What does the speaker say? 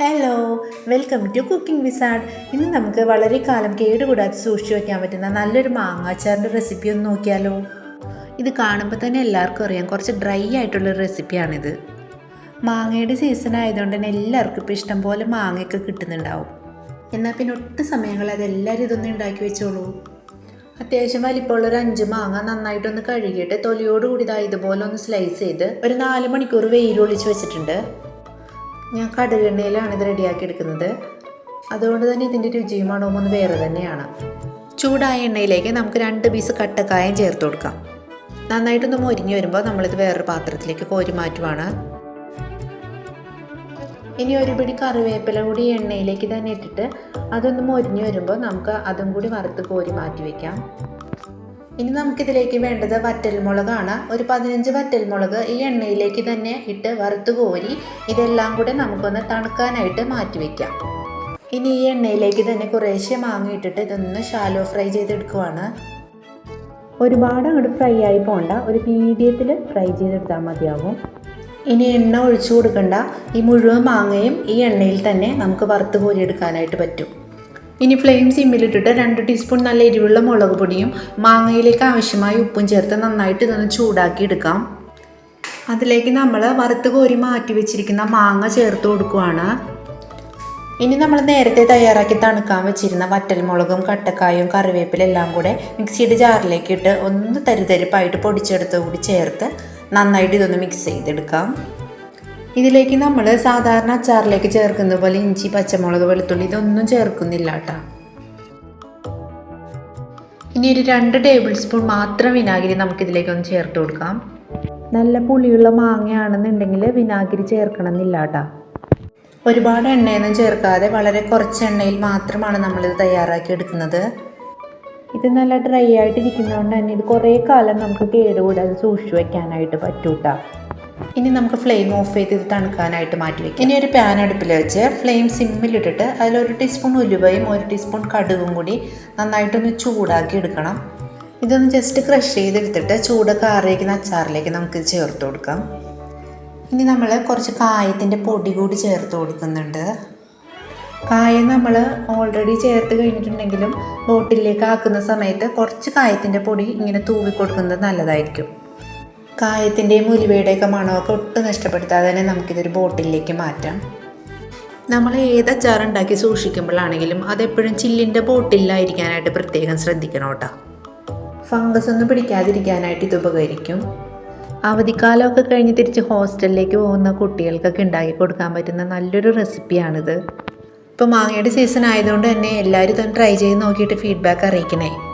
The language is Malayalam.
Hello welcome to cooking wizard ഇന്ന് നമുക്ക് വളരെ കാലം കേടുകൂടാതെ സൂക്ഷിച്ചു വയ്ക്കാൻ പറ്റുന്ന നല്ലൊരു മാങ്ങാച്ചാറിന്റെ റെസിപ്പി ഒന്ന് നോക്കിയാലോ. ഇത് കാണുമ്പോൾ തന്നെ എല്ലാവർക്കും അറിയാം കുറച്ച് ഡ്രൈ ആയിട്ടുള്ളൊരു റെസിപ്പിയാണിത് മാങ്ങയുടെ സീസൺ ആയതുകൊണ്ട് തന്നെ എല്ലാവർക്കും ഇപ്പോൾ ഇഷ്ടം പോലെ മാങ്ങയൊക്കെ കിട്ടുന്നുണ്ടാവും. എന്നാൽ പിന്നെ ഒട്ട് സമയങ്ങൾ അതെല്ലാവരും ഇതൊന്നും ഉണ്ടാക്കി വെച്ചോളൂ. അത്യാവശ്യം വലിപ്പമുള്ള ഒരു അഞ്ച് മാങ്ങ നന്നായിട്ടൊന്ന് കഴുകിയിട്ട് തൊലിയോടുകൂടി ഇതാ ഇതുപോലെ ഒന്ന് സ്ലൈസ് ചെയ്ത് ഒരു നാല് മണിക്കൂർ വെയിൽ ഒളിച്ച് വെച്ചിട്ടുണ്ട്. ഞാൻ കടുകെണ്ണയിലാണ് ഇത് റെഡിയാക്കി എടുക്കുന്നത്. അതുകൊണ്ട് തന്നെ ഇതിന്റെ രുചിയും മണവും ഒന്ന് വേറെ തന്നെയാണ്. ചൂടായ എണ്ണയിലേക്ക് നമുക്ക് രണ്ട് പീസ് കട്ടക്കായം ചേർത്ത് കൊടുക്കാം. നന്നായിട്ടൊന്ന് മൊരിഞ്ഞ് വരുമ്പോൾ നമ്മളിത് വേറൊരു പാത്രത്തിലേക്ക് കോരി മാറ്റുവാണ്. ഇനി ഒരു പിടി കറിവേപ്പില കൂടി എണ്ണയിലേക്ക് തന്നെ ഇട്ടിട്ട് അതൊന്ന് മൊരിഞ്ഞ് വരുമ്പോൾ നമുക്ക് അതും കൂടി വറുത്ത് കോരി മാറ്റി വയ്ക്കാം ഇനി നമുക്കിതിലേക്ക് വേണ്ടത് വറ്റൽമുളകാണ്. ഒരു പതിനഞ്ച് വറ്റൽമുളക് ഈ എണ്ണയിലേക്ക് തന്നെ ഇട്ട് വറുത്ത് കോരി ഇതെല്ലാം കൂടെ നമുക്കൊന്ന് തണുക്കാനായിട്ട് മാറ്റി വയ്ക്കാം ഇനി ഈ എണ്ണയിലേക്ക് തന്നെ കുറേശ്ശെ മാങ്ങ ഇട്ടിട്ട് ഇതൊന്ന് ഷാലോ ഫ്രൈ ചെയ്തെടുക്കുവാണ്. ഒരുപാട് അങ്ങോട്ട് ഫ്രൈ ആയി പോണ്ട. ഒരു മീഡിയത്തിൽ ഫ്രൈ ചെയ്തെടുത്താൽ മതിയാകും ഇനി എണ്ണ ഒഴിച്ചു കൊടുക്കണ്ട. ഈ മുഴുവൻ മാങ്ങയും ഈ എണ്ണയിൽ തന്നെ നമുക്ക് വറുത്ത് കോരിയെടുക്കാനായിട്ട് പറ്റും. ഇനി ഫ്ലെയിം സിമ്മിലിട്ടിട്ട് രണ്ട് ടീസ്പൂൺ നല്ല എരിവുള്ള മുളക് പൊടിയും മാങ്ങയിലേക്ക് ആവശ്യമായ ഉപ്പും ചേർത്ത് നന്നായിട്ട് ഇതൊന്ന് ചൂടാക്കി എടുക്കാം. അതിലേക്ക് നമ്മൾ വറുത്ത് കോരി മാറ്റി വെച്ചിരിക്കുന്ന മാങ്ങ ചേർത്ത് കൊടുക്കുവാണ്. ഇനി നമ്മൾ നേരത്തെ തയ്യാറാക്കി തണുക്കാൻ വെച്ചിരുന്ന വറ്റൽമുളകും കട്ടക്കായും കറിവേപ്പില എല്ലാം കൂടെ മിക്സിയുടെ ജാറിലേക്ക് ഇട്ട് ഒന്ന് തരിതരിപ്പായിട്ട് പൊടിച്ചെടുത്ത് കൂടി ചേർത്ത് നന്നായിട്ട് ഇതൊന്ന് മിക്സ് ചെയ്തെടുക്കാം. ഇതിലേക്ക് നമ്മൾ സാധാരണ അച്ചാറിലേക്ക് ചേർക്കുന്ന പോലെ ഇഞ്ചി പച്ചമുളക് വെളുത്തുള്ളി ഇതൊന്നും ചേർക്കുന്നില്ല കേട്ടോ. ഇനി ഒരു രണ്ട് ടേബിൾ സ്പൂൺ മാത്രം വിനാഗിരി നമുക്കിതിലേക്ക് ഒന്ന് ചേർത്ത് കൊടുക്കാം. നല്ല പുളിയുള്ള മാങ്ങയാണെന്നുണ്ടെങ്കിൽ വിനാഗിരി ചേർക്കണം എന്നില്ല കേട്ടോ. ഒരുപാട് എണ്ണയൊന്നും ചേർക്കാതെ വളരെ കുറച്ച് എണ്ണയിൽ മാത്രമാണ് നമ്മളിത് തയ്യാറാക്കി എടുക്കുന്നത്. ഇത് നല്ല ഡ്രൈ ആയിട്ടിരിക്കുന്നതുകൊണ്ട് തന്നെ ഇത് കുറേ കാലം നമുക്ക് കേടുകൂടാതെ സൂക്ഷിച്ചു വയ്ക്കാനായിട്ട് പറ്റൂട്ടാ. ഇനി നമുക്ക് ഫ്ലെയിം ഓഫ് ചെയ്ത് ഇത് തണുക്കാനായിട്ട് മാറ്റി വയ്ക്കാം ഇനി ഒരു പാൻ അടുപ്പിൽ വെച്ച് ഫ്ലെയിം സിമ്മിലിട്ടിട്ട് അതിലൊരു ടീസ്പൂൺ ഉലുവയും ഒരു ടീസ്പൂൺ കടുകും കൂടി നന്നായിട്ടൊന്ന് ചൂടാക്കി എടുക്കണം. ഇതൊന്ന് ജസ്റ്റ് ക്രഷ് ചെയ്തെടുത്തിട്ട് ചൂടൊക്കെ ആറിയിരിക്കുന്ന അച്ചാറിലേക്ക് നമുക്ക് ചേർത്ത് കൊടുക്കാം. ഇനി നമ്മൾ കുറച്ച് കായത്തിന്റെ പൊടി കൂടി ചേർത്ത് കൊടുക്കുന്നുണ്ട്. കായം നമ്മൾ ഓൾറെഡി ചേർത്ത് കഴിഞ്ഞിട്ടുണ്ടെങ്കിലും ബോട്ടിലേക്ക് ആക്കുന്ന സമയത്ത് കുറച്ച് കായത്തിന്റെ പൊടി ഇങ്ങനെ തൂവി കൊടുക്കുന്നത് നല്ലതായിരിക്കും. കായത്തിന്റെയും ഉലുവയുടെയൊക്കെ മണമൊക്കെ ഒട്ടും നഷ്ടപ്പെടുത്താതെ തന്നെ നമുക്കിതൊരു ബോട്ടിലേക്ക് മാറ്റാം. നമ്മൾ ഏത് അച്ചാർ ഉണ്ടാക്കി സൂക്ഷിക്കുമ്പോഴാണെങ്കിലും അതെപ്പോഴും ചില്ലിന്റെ ബോട്ടിലായിരിക്കാനായിട്ട് പ്രത്യേകം ശ്രദ്ധിക്കണം കേട്ടോ. ഫംഗസ് ഒന്നും പിടിക്കാതിരിക്കാനായിട്ട് ഇത് ഉപകരിക്കും. അവധിക്കാലമൊക്കെ കഴിഞ്ഞ് തിരിച്ച് ഹോസ്റ്റലിലേക്ക് പോകുന്ന കുട്ടികൾക്കൊക്കെ ഉണ്ടാക്കി കൊടുക്കാൻ പറ്റുന്ന നല്ലൊരു റെസിപ്പിയാണിത്. ഇപ്പോൾ മാങ്ങയുടെ സീസൺ ആയതുകൊണ്ട് തന്നെ എല്ലാവരും ഇതൊന്ന് ട്രൈ ചെയ്ത് നോക്കിയിട്ട് ഫീഡ്ബാക്ക് അറിയിക്കണേ.